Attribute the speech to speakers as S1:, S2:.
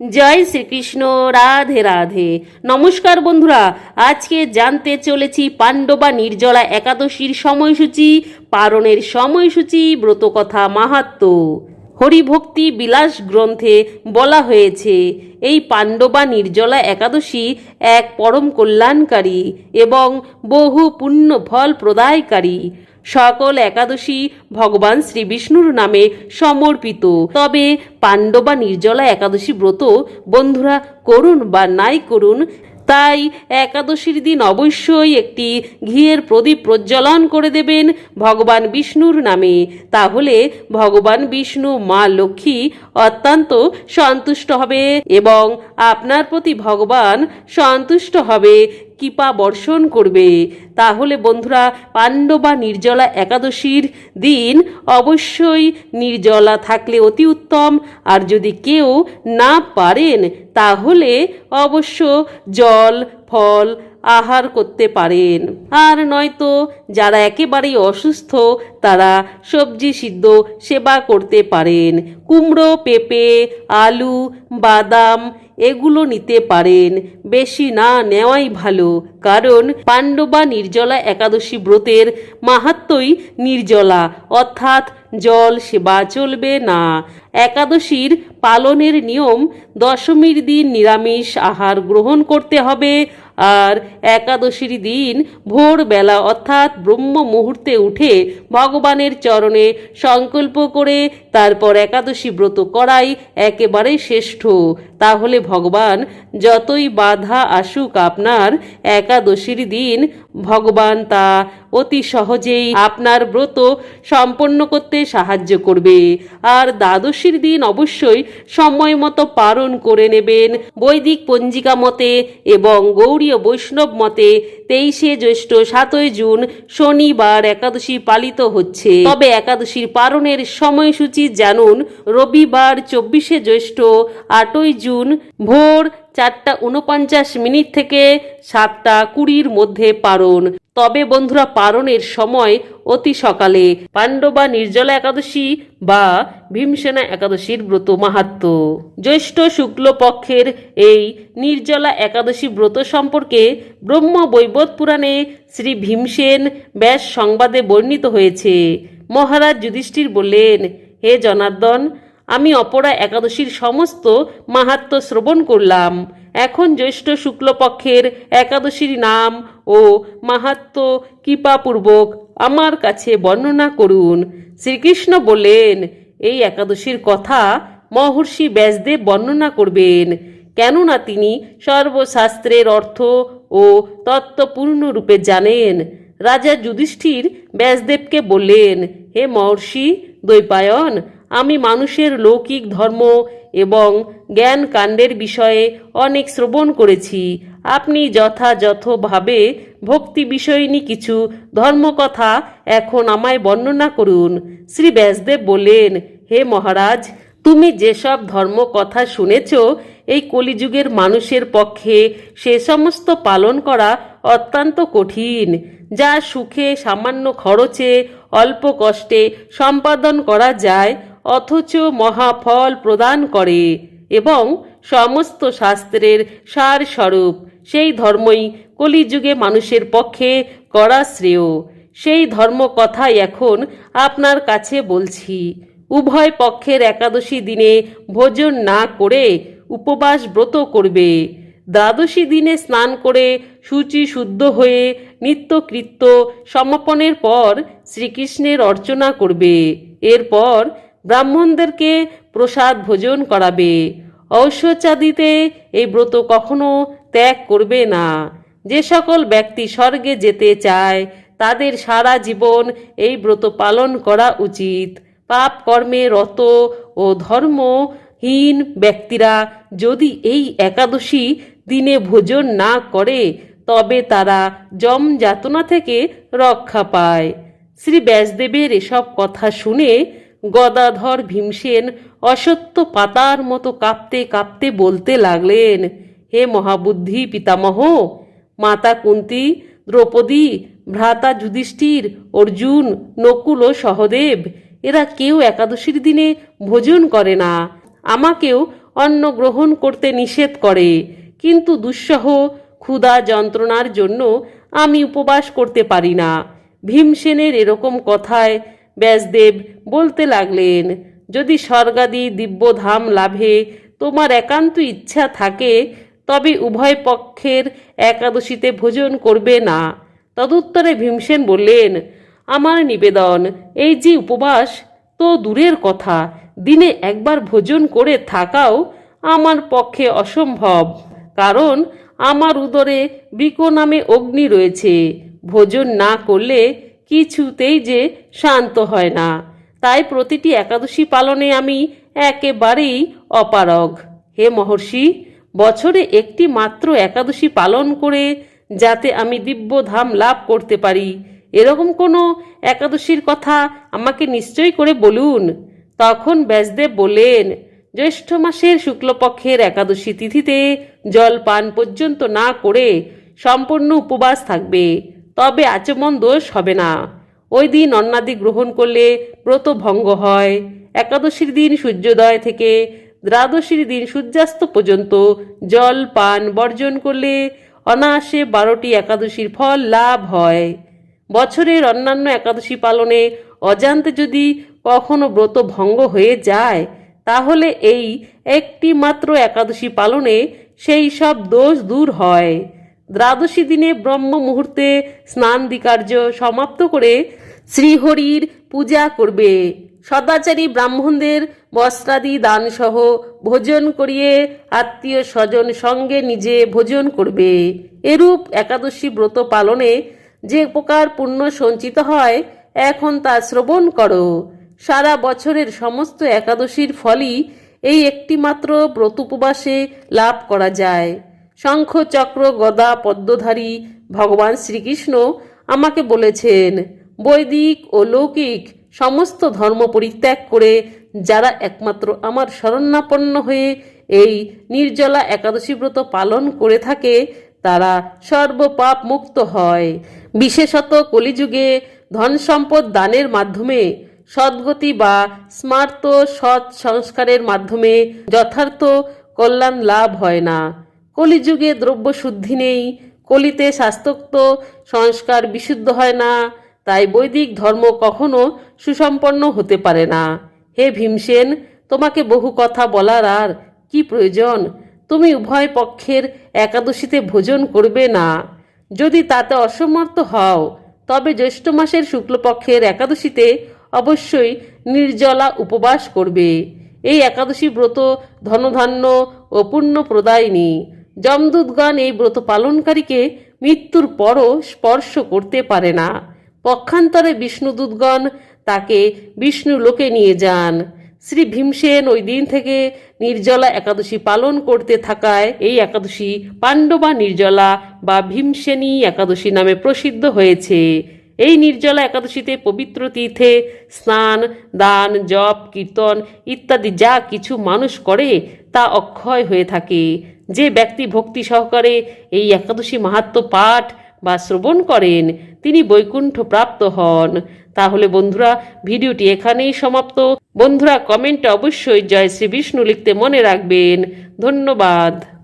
S1: জয় শ্রীকৃষ্ণ, রাধে রাধে। নমস্কার বন্ধুরা, আজকে জানতে চলেছি পাণ্ডবা নির্জলা একাদশীর সময়সূচি, পারণের সময়সূচি, ব্রতকথা মাহাত্ম। হরিভক্তি বিলাস গ্রন্থে বলা হয়েছে, এই পাণ্ডবা নির্জলা একাদশী এক পরম কল্যাণকারী এবং বহু পুণ্য ফল প্রদায়কারী। সকল একাদশী ভগবান শ্রী বিষ্ণুর নামে সমর্পিত। তবে পাণ্ডবা নির্জলা একাদশী ব্রত বন্ধুরা করুন বা নাই করুন, তাই একাদশীর দিন অবশ্যই একটি ঘিয়ের প্রদীপ প্রজ্বলন করে দেবেন ভগবান বিষ্ণুর নামে। তাহলে ভগবান বিষ্ণু, মা লক্ষ্মী অত্যন্ত সন্তুষ্ট হবে এবং আপনার প্রতি ভগবান সন্তুষ্ট হবে। কৃপা বর্ষণ করবে। তাহলে বন্ধুরা, পাণ্ডবা নির্জলা একাদশীর দিন অবশ্যই নির্জলা থাকলে অতি উত্তম। আর যদি কেউ না পারেন, তাহলে অবশ্য জল, ফল আহার করতে পারেন। আর নয়তো যারা একেবারেই অসুস্থ, তারা সবজি সিদ্ধ সেবা করতে পারেন। কুমড়ো, পেঁপে, আলু, বাদাম এগুলো নিতে পারেন। বেশি না নেওয়াই ভালো, কারণ পাণ্ডবা নির্জলা একাদশী ব্রতের মাহাত্মই নির্জলা, অর্থাৎ জল সেবা চলবে না। একাদশীর পালনের নিয়ম দশমীর দিন নিরামিষ আহার গ্রহণ করতে হবে আর একাদশীর দিন ভোরবেলা অর্থাৎ ব্রহ্ম মুহূর্তে উঠে ভগবানের চরণে সংকল্প করে তারপর একাদশী ব্রত করাই একেবারে শ্রেষ্ঠ। তাহলে ভগবান, যতই বাধা আসুক আপনার, একাদশীর দিন ভগবান তা অতি সহজেই আপনার ব্রত সম্পন্ন করতে সাহায্য করবে। আর দ্বাদশীর দিন অবশ্যই সময় মতো পালন করে নেবেন বৈদিক পঞ্জিকা মতে এবং গৌড়ীয় বৈষ্ণব মতে তেইশে জ্যৈষ্ঠ সাতই জুন শনিবার একাদশী পালিত হচ্ছে। তবে একাদশীর পালনের সময়সূচি জানুন রবিবার চব্বিশে জ্যৈষ্ঠ আটই জুন ভোর চারটা উনপঞ্চাশ মিনিট থেকে সাতটা কুড়ির মধ্যে পারণ। তবে বন্ধুরা, পারণের সময় অতি সকালে পাণ্ডবা নির্জলা একাদশী বা ভীমসেনা একাদশীর ব্রত মাহাত্ম। জ্যৈষ্ঠ শুক্ল পক্ষের এই নির্জলা একাদশী ব্রত সম্পর্কে ব্রহ্ম বৈবত পুরাণে শ্রী ভীমসেন ব্যাস সংবাদে বর্ণিত হয়েছে। মহারাজ যুধিষ্ঠির বললেন, হে জনার্দন আমি অপরা একাদশীর সমস্ত মাহাত্ম শ্রবণ করলাম। এখন জ্যৈষ্ঠ শুক্লপক্ষের একাদশীর নাম ও মাহাত্ম কৃপাপূর্বক আমার কাছে বর্ণনা করুন। শ্রীকৃষ্ণ বললেন, এই একাদশীর কথা মহর্ষি ব্যাসদেব বর্ণনা করবেন। কেননা তিনি সর্বশাস্ত্রের অর্থ ও তত্ত্ব পূর্ণরূপে জানেন। রাজা যুধিষ্ঠির ব্যাসদেবকে বললেন, হে মহর্ষি, দ্বৈপায়ন আমি মানুষের লৌকিক ধর্ম এবং জ্ঞান কাণ্ডের বিষয়ে অনেক শ্রবণ করেছি। আপনি যথাযথভাবে ভক্তি বিষয়নী কিছু ধর্মকথা এখন আমায় বর্ণনা করুন। শ্রী ব্যাসদেব বললেন, হে মহারাজ, তুমি যেসব ধর্ম কথা শুনেছ, এই কলিযুগের মানুষের পক্ষে সে সমস্ত পালন করা অত্যন্ত কঠিন, যা সুখে সামান্য খরচে, অল্প কষ্টে সম্পাদন করা যায় অথচ মহাফল প্রদান করে এবং সমস্ত শাস্ত্রের সার স্বরূপ সেই ধর্মই কলিযুগে মানুষের পক্ষে করা শ্রেয়। সেই ধর্ম কথাই এখন আপনার কাছে বলছি। উভয় পক্ষের একাদশী দিনে ভোজন না করে উপবাস ব্রত করবে। দ্বাদশী দিনে স্নান করে সূচি শুদ্ধ হয়ে নিত্যকৃত্য সমাপনের পর শ্রীকৃষ্ণের অর্চনা করবে। এরপর ব্রাহ্মণদেরকে প্রসাদ ভোজন করাবে। ঔষচাদিতে এই ব্রত কখনো ত্যাগ করবে না। যে সকল ব্যক্তি স্বর্গে যেতে চায়, তাদের সারা জীবন এই ব্রত পালন করা উচিত। পাপ কর্মে রত ও ধর্মহীন ব্যক্তিরা যদি এই একাদশী দিনে ভোজন না করে, তবে তারা জম যাতনা থেকে রক্ষা পায়। শ্রী ব্যাসদেবের এসব কথা শুনে গদাধর ভীমসেন অসত্য পাতার মতো কাঁপতে কাঁপতে বলতে লাগলেন, হে মহাবুদ্ধি পিতামহ, মাতা কুন্তি, দ্রৌপদী, ভ্রাতা যুধিষ্ঠির, অর্জুন, নকুল ও সহদেব, এরা কেউ একাদশীর দিনে ভোজন করে না। আমাকেও অন্ন গ্রহণ করতে নিষেধ করে। কিন্তু দুঃসহ, ক্ষুধা যন্ত্রণার জন্য আমি উপবাস করতে পারি না। ভীমসেনের এরকম কথায় ব্যাসদেব বলতে লাগলেন, যদি স্বর্গাদি দিব্যধাম লাভে তোমার একান্ত ইচ্ছা থাকে, তবে উভয় পক্ষের একাদশীতে ভোজন করবে না। তদুত্তরে ভীমসেন বললেন, আমার নিবেদন, এই যে উপবাস, তো দূরের কথা। দিনে একবার ভোজন করে থাকাও আমার পক্ষে অসম্ভব, কারণ আমার উদরে বৃক নামে অগ্নি রয়েছে। ভোজন না করলে কিছুতেই যে শান্ত হয় না। তাই প্রতিটি একাদশী পালনে আমি একেবারেই অপারগ। হে মহর্ষি, বছরে একটি মাত্র একাদশী পালন করে যাতে আমি দিব্য ধাম লাভ করতে পারি, এরকম কোনো একাদশীর কথা আমাকে নিশ্চয় করে বলুন। তখন ব্যাসদেব বললেন, জ্যৈষ্ঠ মাসের শুক্লপক্ষের একাদশী তিথিতে জল পান পর্যন্ত না করে সম্পূর্ণ উপবাস থাকবে। তবে আচমন দোষ হবে না। ওই দিন অন্নাদি গ্রহণ করলে ব্রত ভঙ্গ হয়। একাদশীর দিন সূর্যোদয় থেকে দ্বাদশীর দিন সূর্যাস্ত পর্যন্ত জল, পান বর্জন করলে অনায়াসে বারোটি একাদশীর ফল লাভ হয়। বছরের অন্যান্য একাদশী পালনে অজান্তে যদি কখনো ব্রত ভঙ্গ হয়ে যায়, তাহলে এই একটি মাত্র একাদশী পালনে সেই সব দোষ দূর হয়। দ্বাদশী দিনে ব্রহ্ম মুহূর্তে স্নান দিকার্য সমাপ্ত করে শ্রীহরির পূজা করবে। সদাচারী ব্রাহ্মণদের বস্ত্রাদি দানসহ ভোজন করিয়ে আত্মীয় স্বজন সঙ্গে নিজে ভোজন করবে। এরূপ একাদশী ব্রত পালনে যে প্রকার পুণ্য সঞ্চিত হয়, এখন তা শ্রবণ করো। সারা বছরের সমস্ত একাদশীর ফলই এই একটিমাত্র ব্রত উপবাসে লাভ করা যায়। শঙ্খ চক্র গদা পদ্মধারী ভগবান শ্রীকৃষ্ণ আমাকে বলেছেন, বৈদিক ও লৌকিক সমস্ত ধর্ম পরিত্যাগ করে যারা একমাত্র আমার শরণাপন্ন হয়ে এই নির্জলা একাদশী ব্রত পালন করে থাকে, তারা সর্বপাপ মুক্ত হয়। বিশেষত কলিযুগে ধন সম্পদ দানের মাধ্যমে, সদ্গতি বা স্মার্ত সৎ সংস্কারের মাধ্যমে যথার্থ কল্যাণ লাভ হয় না। কলিযুগে দ্রব্য শুদ্ধি নেই, কলিতে শাস্ত্রোক্ত সংস্কার বিশুদ্ধ হয় না, তাই বৈদিক ধর্ম কখনো সুসম্পন্ন হতে পারে না। হে ভীমসেন, তোমাকে বহু কথা বলার আর কি প্রয়োজন? তুমি উভয় পক্ষের একাদশীতে ভোজন করবে না। যদি তাতে অসমর্থ হও, তবে জ্যৈষ্ঠ মাসের শুক্লপক্ষের একাদশীতে অবশ্যই নির্জলা উপবাস করবে। এই একাদশী ব্রত ধনধান্য ও পুণ্য প্রদায়িনী যমদূতগণ এই ব্রত পালনকারীকে মৃত্যুর পরও স্পর্শ করতে পারে না। পক্ষান্তরে বিষ্ণুদূতগণ তাকে বিষ্ণু লোকে নিয়ে যান। শ্রী ভীমসেন ওই দিন থেকে নির্জলা একাদশী পালন করতে থাকায় এই একাদশী পাণ্ডবা নির্জলা বা ভীমসেনী একাদশী নামে প্রসিদ্ধ হয়েছে। এই নির্জলা একাদশীতে পবিত্র তীর্থে স্নান, দান, জপ, কীর্তন ইত্যাদি যা কিছু মানুষ করে তা অক্ষয় হয়ে থাকে। যে ব্যক্তি ভক্তি সহকারে এই একাদশী মাহাত্ম পাঠ বা শ্রবণ করেন, তিনি বৈকুণ্ঠ প্রাপ্ত হন। তাহলে বন্ধুরা, ভিডিওটি এখানেই সমাপ্ত। বন্ধুরা, কমেন্টে অবশ্যই জয় শ্রী বিষ্ণু লিখতে মনে রাখবেন। ধন্যবাদ।